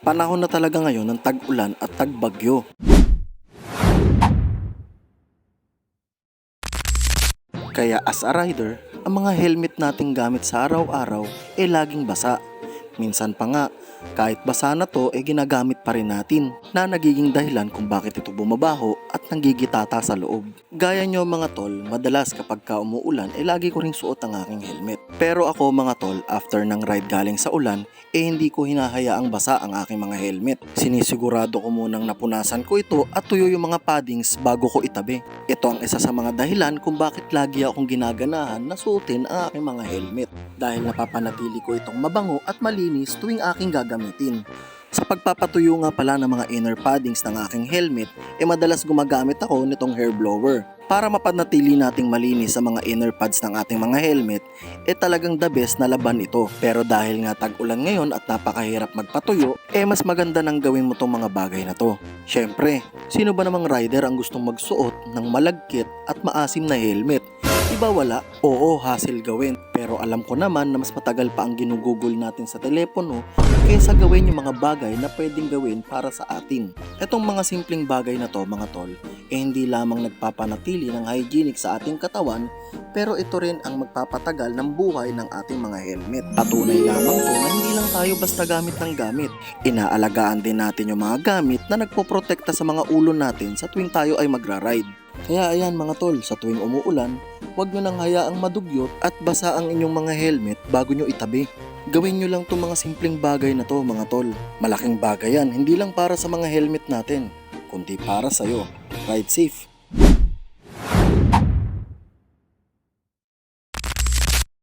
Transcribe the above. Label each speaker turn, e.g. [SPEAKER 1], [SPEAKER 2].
[SPEAKER 1] Panahon na talaga ngayon ng tag-ulan at tag-bagyo. Kaya as a rider, ang mga helmet nating gamit sa araw-araw ay laging basa. Minsan pa nga, kahit basa na to ay ginagamit pa rin natin na nagiging dahilan kung bakit ito bumabaho at nanggigitata sa loob. Gaya nyo mga tol, madalas kapag ka umuulan ay lagi ko ring suot ang aking helmet. Pero ako mga tol, after ng ride galing sa ulan, eh hindi ko hinahayaang basa ang aking mga helmet. Sinisigurado ko munang napunasan ko ito at tuyo yung mga paddings bago ko itabi. Ito ang isa sa mga dahilan kung bakit lagi akong ginaganahan na suotin ang aking mga helmet. Dahil napapanatili ko itong mabango at malinis tuwing aking gagamitin. Sa pagpapatuyo nga pala ng mga inner paddings ng aking helmet, eh madalas gumagamit ako nitong hair blower. Para mapanatili nating malinis sa mga inner pads ng ating mga helmet, eh talagang the best na laban ito. Pero dahil nga tag-ulan ngayon at napakahirap magpatuyo, eh mas maganda nang gawin mo tong mga bagay na to. Syempre, sino ba namang rider ang gustong magsuot ng malagkit at maasim na helmet? Iba wala? Oo, hassle gawin. Pero alam ko naman na mas matagal pa ang ginugugol natin sa telepono kaysa gawin yung mga bagay na pwedeng gawin para sa atin. Etong mga simpleng bagay na to mga tol, eh hindi lamang nagpapanatili ng hygienic sa ating katawan, pero ito rin ang magpapatagal ng buhay ng ating mga helmet. Patunay lamang to na hindi lang tayo basta gamit ng gamit. Inaalagaan din natin yung mga gamit na nagpoprotekta sa mga ulo natin sa tuwing tayo ay magra-ride. Kaya ayan mga tol, sa tuwing umuulan, huwag nyo nang hayaang madugyot at basa ang inyong mga helmet bago nyo itabi. Gawin nyo lang itong mga simpleng bagay na to mga tol. Malaking bagay yan, hindi lang para sa mga helmet natin, kundi para sa'yo. Ride safe!